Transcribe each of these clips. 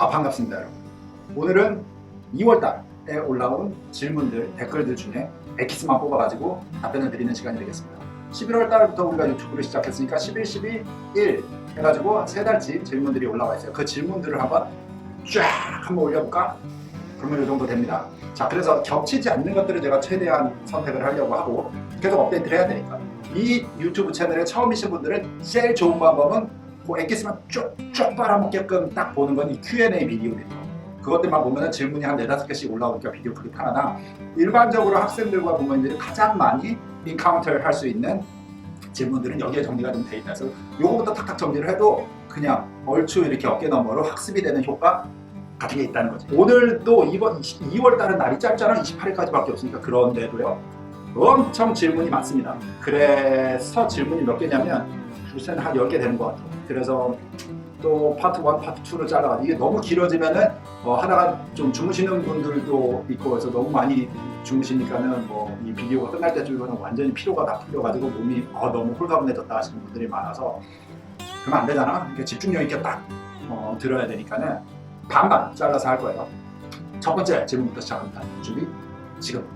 아 반갑습니다 여러분. 오늘은 2월달에 올라온 질문들 댓글들 중에 엑기스만 뽑아가지고 답변을 드리는 시간이 되겠습니다. 11월달부터 우리가 유튜브를 시작했으니까 11, 12, 1 해가지고 세 달치 질문들이 올라와 있어요. 그 질문들을 한번 쫙 한번 올려볼까? 그러면 이 정도 됩니다. 자 그래서 겹치지 않는 것들을 제가 최대한 선택을 하려고 하고 계속 업데이트를 해야 되니까 이 유튜브 채널에 처음이신 분들은 제일 좋은 방법은 그 엑기스만 쭉쭉 빨아먹게끔 딱 보는 건 이 Q&A 비디오입니다. 그것들만 보면은 질문이 한 네다섯 개씩 올라오니까 비디오 클립 하나나 일반적으로 학생들과 부모님들이 가장 많이 인카운터를 할 수 있는 질문들은 여기에 정리가 좀 돼 있다서 요거부터 탁탁 정리를 해도 그냥 얼추 이렇게 어깨 너머로 학습이 되는 효과 같은 게 있다는 거지. 오늘도 이번 2월 달은 날이 짧잖아. 28일까지밖에 없으니까 그런데도요. 엄청 질문이 많습니다. 그래서 질문이 몇 개냐면 줄세는 한 10개 되는 것 같아요. 그래서 또 파트 1, 파트 2를 잘라가지고 이게 너무 길어지면은 어, 하다가 좀 주무시는 분들도 있고 해서 너무 많이 주무시니까는 뭐 이 비디오가 끝날 때쯤에는 완전히 피로가 다 풀려가지고 몸이 어, 너무 홀가분해졌다 하시는 분들이 많아서 그러면 안 되잖아. 이렇게 집중력 있게 딱 어, 들어야 되니까는 반반 잘라서 할 거예요. 첫 번째 질문부터 시작합니다. 준비 지금.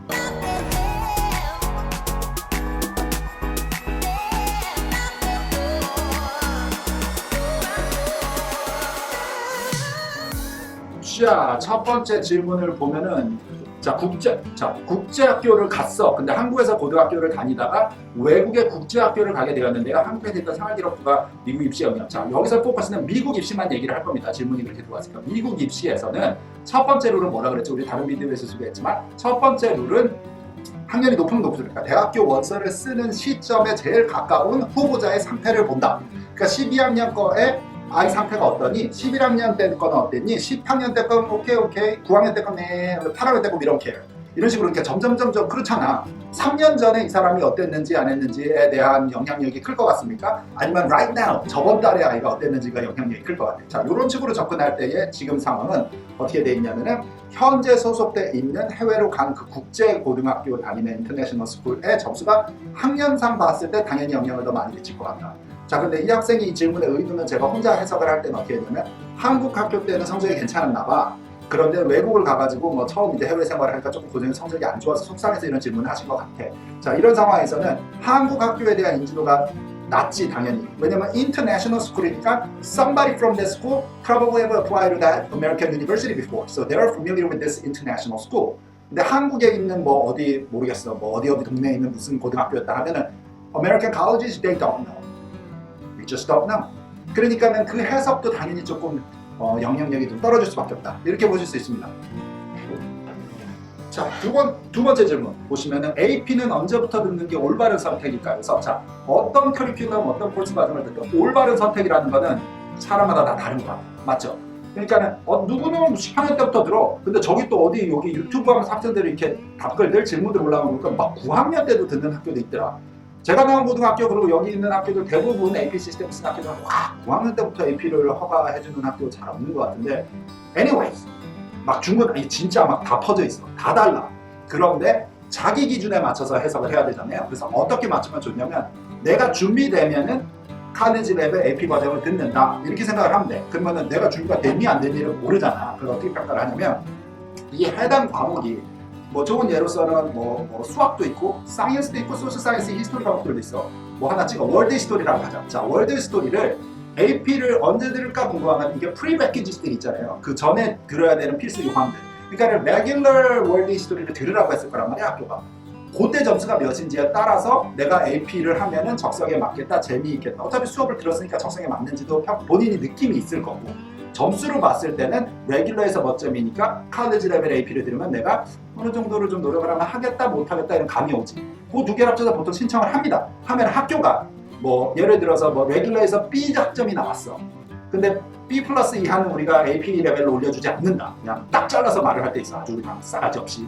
자, 첫 번째 질문을 보면은 자, 국제 자, 국제학교를 갔어. 근데 한국에서 고등학교를 다니다가 외국의 국제학교를 가게 되었는데요. 한국에 있던 생활 기록부가 미국 입시형이요. 자, 여기서 포커스는 미국 입시만 얘기를 할 겁니다. 질문이 그렇게 들어왔으니까. 미국 입시에서는 첫 번째 룰은 뭐라 그랬죠? 우리 다른 비디오에서 소개했지만 첫 번째 룰은 학년이 높으면 높으니까 대학교 원서를 쓰는 시점에 제일 가까운 후보자의 상태를 본다. 그러니까 12학년 거에 아이 상태가 어떠니? 11학년 때 거는 어땠니? 10학년 때 거는 오케이 오케이 9학년 때 거는 네 8학년 때 거는 이렇게 이런 식으로 이렇게 점점 점점 그렇잖아 3년 전에 이 사람이 어땠는지 안 했는지에 대한 영향력이 클 것 같습니까? 아니면 right now 저번 달에 아이가 어땠는지가 영향력이 클 것 같아 자 이런 식으로 접근할 때의 지금 상황은 어떻게 돼 있냐면은 현재 소속돼 있는 해외로 간 그 국제 고등학교 다니는 인터내셔널 스쿨의 점수가 학년상 봤을 때 당연히 영향을 더 많이 미칠 것 같다 자 근데 이 학생이 이 질문의 의도는 제가 혼자 해석을 할 때는 어떻게 되냐면 한국 학교 때는 성적이 괜찮았나 봐 그런데 외국을 가가지고 뭐 처음 이제 해외 생활을 하니까 조금 고생 성적이 안 좋아서 속상해서 이런 질문을 하신 것 같아 자 이런 상황에서는 한국 학교에 대한 인지도가 낮지 당연히 왜냐면 international school이니까 somebody from that school probably have applied to that American university before so they are familiar with this international school 근데 한국에 있는 뭐 어디 모르겠어 뭐 어디 어디 동네에 있는 무슨 고등학교였다 하면은 American colleges they don't know We just don't know. 그러니까는 그 해석도 당연히 조금 어, 영향력이 좀 떨어질 수밖에 없다. 이렇게 보실 수 있습니다. 자, 두, 번, 두 번째 질문 보시면은 AP는 언제부터 듣는 게 올바른 선택일까요? 그래서 자, 어떤 커리큘럼, 어떤 코र्스 과정을 듣든 올바른 선택이라는 거는 사람마다 다 다른 거야. 맞죠? 그러니까는 어, 누구는 10학년 때부터 들어. 근데 저기 또 어디 여기 유튜브 하면서 학생들이 이렇게 답글 들 질문들 올라오니까 막 9학년 때도 듣는 학교도 있더라. 제가 나온 고등학교 그리고 여기 있는 학교들 대부분 AP 시스템 쓰는 학교들 와 9학년 때부터 AP를 허가해주는 학교 잘 없는 것 같은데 anyways 막 중국 아니 진짜 막 다 퍼져 있어. 다 달라. 그런데 자기 기준에 맞춰서 해석을 해야 되잖아요. 그래서 어떻게 맞추면 좋냐면 내가 준비되면은 카네지 랩의 AP 과정을 듣는다. 이렇게 생각을 하면 돼. 그러면은 내가 준비가 됐니 안 됐니를 모르잖아. 그래서 어떻게 평가를 하냐면 이 해당 과목이 뭐 좋은 예로서는 뭐, 뭐 수학도 있고 사이언스도 있고 소셜 사이언스 히스토리 과목들도 있어. 뭐 하나 찍어. 월드 히스토리라고 하자. 자 월드 히스토리를 AP를 언제 들을까 궁금하면 이게 프리 패키지들 있잖아요. 그 전에 들어야 되는 필수 요항들. 그러니까 레귤러 월드 히스토리를 들으라고 했을 거란 말이야 학교가. 그때 점수가 몇인지에 따라서 내가 AP를 하면은 적성에 맞겠다 재미있겠다. 어차피 수업을 들었으니까 적성에 맞는지도 본인이 느낌이 있을 거고. 점수로 봤을 때는 레귤러에서 몇 점이니까 칼리지 레벨 AP를 들으면 내가 어느 정도를 좀 노력을 하면 하겠다 못하겠다 이런 감이 오지. 그 두 개를 합쳐서 보통 신청을 합니다. 하면 학교가 뭐 예를 들어서 뭐 레귤러에서 B 학점이 나왔어. 근데 B 플러스 이하는 우리가 AP 레벨로 올려주지 않는다. 그냥 딱 잘라서 말을 할 때 있어. 아주 그냥 싸가지 없이.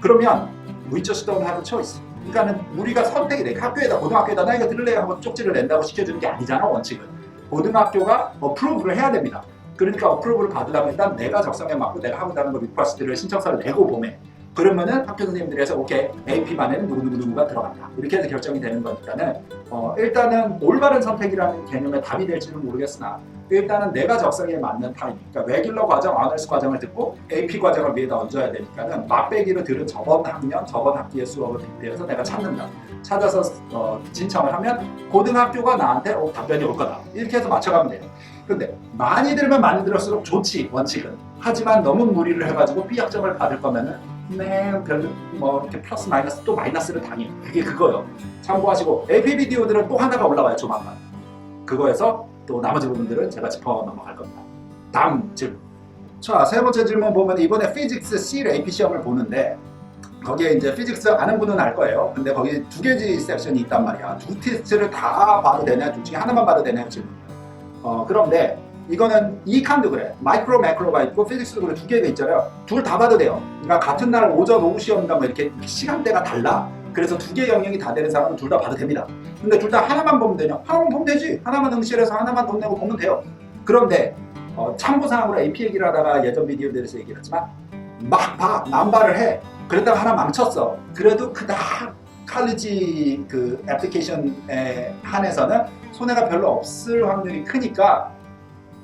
그러면 we just don't have a choice. 그러니까는 우리가 선택이 돼. 학교에다 고등학교에다 나 이거 들을래? 하고 쪽지를 낸다고 시켜주는 게 아니잖아 원칙은. 고등학교가 어프로브를 해야 됩니다. 그러니까 어프로브를 받으려면 일단 내가 적성에 맞고 내가 하고 다는 거 리퀘스트를 신청서를 내고 보내. 그러면은 학교 선생님들에서 오케이 AP반에는 누구누구누구가 들어간다. 이렇게 해서 결정이 되는 거니까는 어, 일단은 올바른 선택이라는 개념의 답이 될지는 모르겠으나 일단은 내가 적성에 맞는 타이밍, 그러니까 레귤러 과정, 아너스 과정을 듣고 AP 과정을 위에다 얹어야 되니까는 맛배기로 들은 저번 학년, 저번 학기의 수업을 빗대어서 내가 찾는다. 찾아서 어, 신청을 하면 고등학교가 나한테 어, 답변이 올 거다. 이렇게 해서 맞춰가면 돼요. 근데 많이 들면 많이 들을수록 좋지 원칙은. 하지만 너무 무리를 해가지고 B 학점을 받을 거면은 네 별로 뭐 이렇게 플러스 마이너스 또 마이너스를 당해. 그게 그거요. 참고하시고 AP 비디오들은 또 하나가 올라와요 조만간. 그거에서 또 나머지 부분들은 제가 짚어 넘어갈 겁니다. 다음 질문. 자, 세 번째 질문 보면 이번에 피직스 C AP 시험을 보는데 거기에 이제 피직스 아는 분은 알 거예요. 근데 거기 두 개지 섹션이 있단 말이야. 두 테스트를 다 봐도 되냐, 둘 중에 하나만 봐도 되냐 질문이에요. 어, 그런데 이거는 이 칸도 그래. 마이크로, 매크로가 있고 피직스도 그래 두 개가 있잖아요. 둘 다 봐도 돼요. 그러니까 같은 날 오전, 오후 시험인가 뭐 이렇게 시간대가 달라. 그래서 두 개 영역이 다 되는 사람은 둘 다 봐도 됩니다. 근데 둘 다 하나만 보면 되냐? 하나만 보면 되지. 하나만 응시해서 하나만 돈 내고 보면 돼요. 그런데 어, 참고사항으로 AP 얘기를 하다가 예전 비디오들에서 얘기를 했지만 막 봐, 남발을 해. 그랬다가 하나 망쳤어. 그래도 그닥 칼리지 그 애플리케이션에 한해서는 손해가 별로 없을 확률이 크니까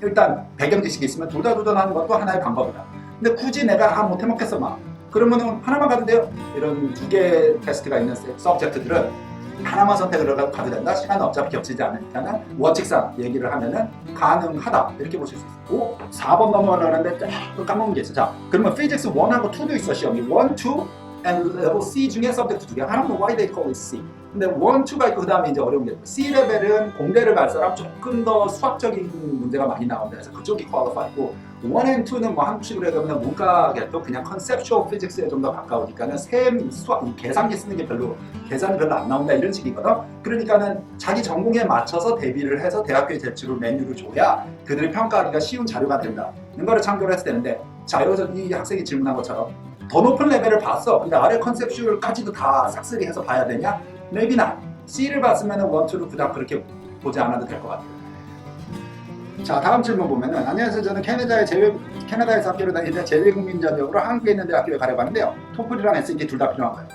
일단 배경 지식이 있으면 도전하는 것도 하나의 방법이다. 근데 굳이 내가 아 못해 먹겠어 막 그러면은 하나만 가도 돼요. 이런 두개 테스트가 있는 서브젝트들은 하나만 선택을 해서 가도 된다. 시간은 어차피 겹치지 않으니까는 원칙상 얘기를 하면은 가능하다. 이렇게 보실 수. 오, 4번 넘어가려는데 또 까먹은 게 있어. 자, 그러면 피직스 1하고 2도 있어 시험이. 1, 2 and level C 중에 서브젝트 두 개. 하나는 why they call it C. 근데 1, 2가 있고 그 다음에 이제 어려운 게 있고 C 레벨은 공대를 갈 사람 조금 더 수학적인 문제가 많이 나온다 해서 그쪽이 퀄리파이고 1 and 2는 뭐 한국식으로 해가면 문과계도 그냥 컨셉슈얼 피직스에 좀 더 가까우니까는 셈 수학 이 계산기 쓰는 게 별로 계산이 별로 안 나온다 이런 식이거든. 그러니까는 자기 전공에 맞춰서 대비를 해서 대학교에 제출을 메뉴를 줘야 그들이 평가하기가 쉬운 자료가 된다. 이런 거를 참고를 해서 되는데 자 여기서 이 학생이 질문한 것처럼 더 높은 레벨을 봤어. 근데 아래 컨셉슈얼까지도 다 싹쓸이 해서 봐야 되냐? Not. C를 봤으면 원투를 그닥 그렇게 보지 않아도 될 것 같아요. 자 다음 질문 보면은 안녕하세요. 저는 캐나다에 제외 캐나다에서 학교를 다니는데 제외국민 전역으로 한국에 있는 대학교에 가려고 하는데요. 토플이랑 SAT 둘 다 필요한가요?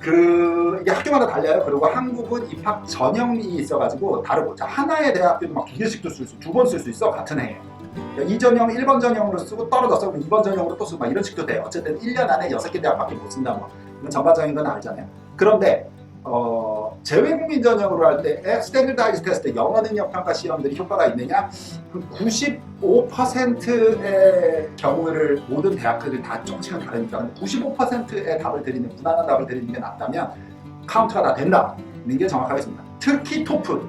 그 이게 학교마다 달라요. 그리고 한국은 입학 전형이 있어가지고 다르고 자 하나의 대학교도 막 두 개씩도 쓸수두 번 쓸 수 있어 같은 해에. 이 전형 1번 전형으로 쓰고 떨어졌어 그럼 2번 전형으로 또 쓰고 막 이런 식도 돼 어쨌든 1년 안에 6개 대학밖에 못 쓴다 뭐 이건 전반적인 건 알잖아요. 그런데 어, 재외국민 전형으로 할 때 스탠드다이즈 테스트 영어 능력 평가 시험들이 효과가 있느냐? 95%의 경우를 모든 대학들이 다 조금씩은 다르니까 95%의 답을 드리는 무난한 답을 드리는 게 낫다면 카운트가 다 된다는 게 정확하겠습니다. 특히 토플,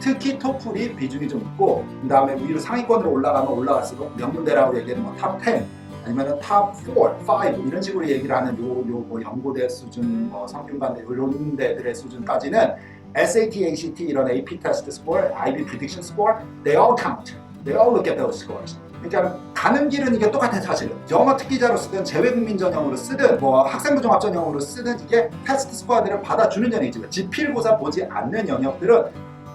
특히 토플이 비중이 좀 있고 그 다음에 위로 상위권으로 올라가면 올라갈수록 명문대라고 얘기하는 뭐 탑 10, 아니면 탑 4, 5 이런 식으로 얘기를 하는 요 요 뭐 연고대 수준, 뭐 성균관대 이런 데들의 수준까지는 SAT, ACT 이런 AP 테스트 스코어, IB prediction score, they all count. They all look at those scores. 그러니까 가는 길은 이게 똑같아 사실은 영어 특기자로 쓰든 재외국민 전형으로 쓰든 뭐 학생부 종합 전형으로 쓰든 이게 테스트 스코어들을 받아주는 영역이지만 지필고사 보지 않는 영역들은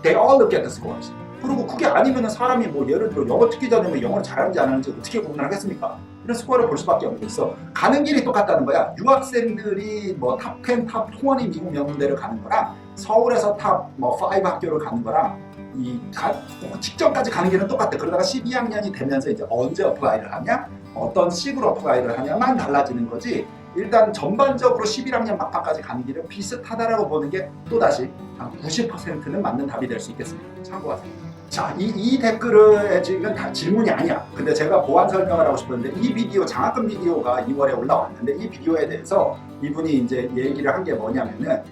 they all look at the scores. 그리고 그게 아니면은 사람이 뭐 예를 들어 영어 특기자냐면 영어를 잘하는지 안 하는지 어떻게 구분하겠습니까? 스코어를 볼 수밖에 있어. 가는 길이 똑같다는 거야. 유학생들이 뭐 탑 10, 탑 20이 미국 명문대를 가는 거랑 서울에서 탑뭐5 학교를 가는 거랑 이 가, 뭐 직전까지 가는 길은 똑같아. 그러다가 12학년이 되면서 이제 언제 어플라이를 하냐, 어떤 식으로 어플라이를 하냐만 달라지는 거지. 일단 전반적으로 11학년 막판까지 가는 길은 비슷하다라고 보는 게 또다시 한 90%는 맞는 답이 될 수 있겠습니다. 참고하세요. 자, 이, 이 댓글에 지금 다 질문이 아니야. 근데 제가 보안 설명을 하고 싶었는데 이 비디오, 장학금 비디오가 2월에 올라왔는데 이 비디오에 대해서 이분이 이제 얘기를 한 게 뭐냐면은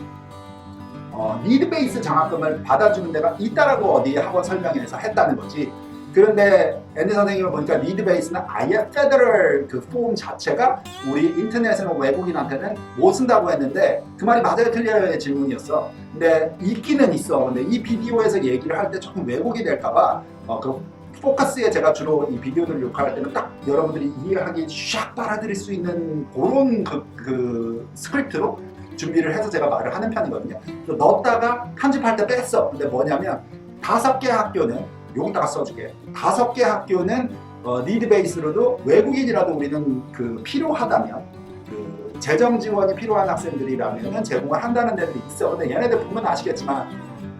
어, 리드 베이스 장학금을 받아주는 데가 있다라고 어디 학원 설명회에서 했다는 거지. 그런데 앤디 선생님을 보니까 리드 베이스는 아예 페더럴 그 폼 자체가 우리 인터넷에는 외국인한테는 못 쓴다고 했는데 그 말이 맞아요 틀려요의 질문이었어. 근데 있기는 있어. 근데 이 비디오에서 얘기를 할 때 조금 왜곡이 될까봐 어, 그 포커스에 제가 주로 이 비디오를 녹화할 때는 딱 여러분들이 이해하기 샥 빨아들일 수 있는 그런 그, 그 스크립트로 준비를 해서 제가 말을 하는 편이거든요. 넣었다가 편집할 때 뺐어. 근데 뭐냐면 다섯 개 학교는 여기다가 써주게. 다섯 개 학교는 어, 리드 베이스로도 외국인이라도 우리는 그 필요하다면 그 재정 지원이 필요한 학생들이라면 제공을 한다는 데도 있어. 근데 얘네들 보면 아시겠지만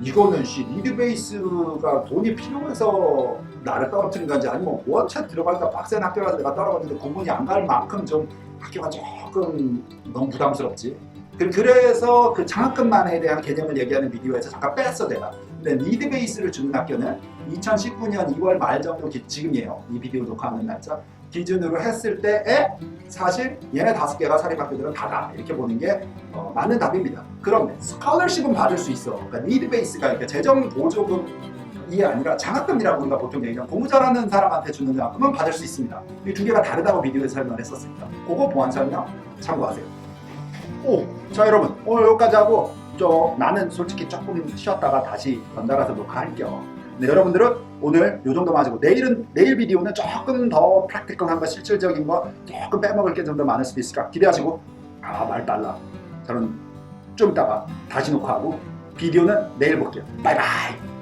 이거는 씨 리드 베이스가 돈이 필요해서 나를 떨어뜨린 건지 아니면 원체 들어가니까 빡센 학교라서 내가 떨어졌는데 공부이 안 갈 만큼 좀 학교가 조금 너무 부담스럽지. 그- 그래서 그 장학금 만에 대한 개념을 얘기하는 비디오에서 잠깐 뺐어 내가. 근데 니드 베이스를 주는 학교는 2019년 2월 말 정도 기- 지금이에요. 이 비디오 녹화하는 날짜 기준으로 했을 때에 사실 얘네 다섯 개가 사립학교들은 다다 이렇게 보는 게 어, 맞는 답입니다. 그럼 스칼러십은 받을 수 있어. 그러니까 니드 베이스가 그러니까 재정 보조금이 아니라 장학금이라고 우리가 보통 얘기하는 공부 잘하는 사람한테 주는 장학금은 받을 수 있습니다. 이 두 개가 다르다고 비디오에 설명을 했었습니다. 그거 보안 설명 참고하세요. 오, 자 여러분 오늘 여기까지 하고 저 나는 솔직히 조금 쉬었다가 다시 연달아서 녹화할게요. 네, 여러분들은 오늘 요 정도만 하시고 내일은 내일 비디오는 조금 더 프랙티컬한 거 실질적인 거 조금 빼먹을 게 좀 더 많을 수도 있으니까 기대하시고 아 말 달라. 저는 좀 이따가 다시 녹화하고 비디오는 내일 볼게요. 바이바이.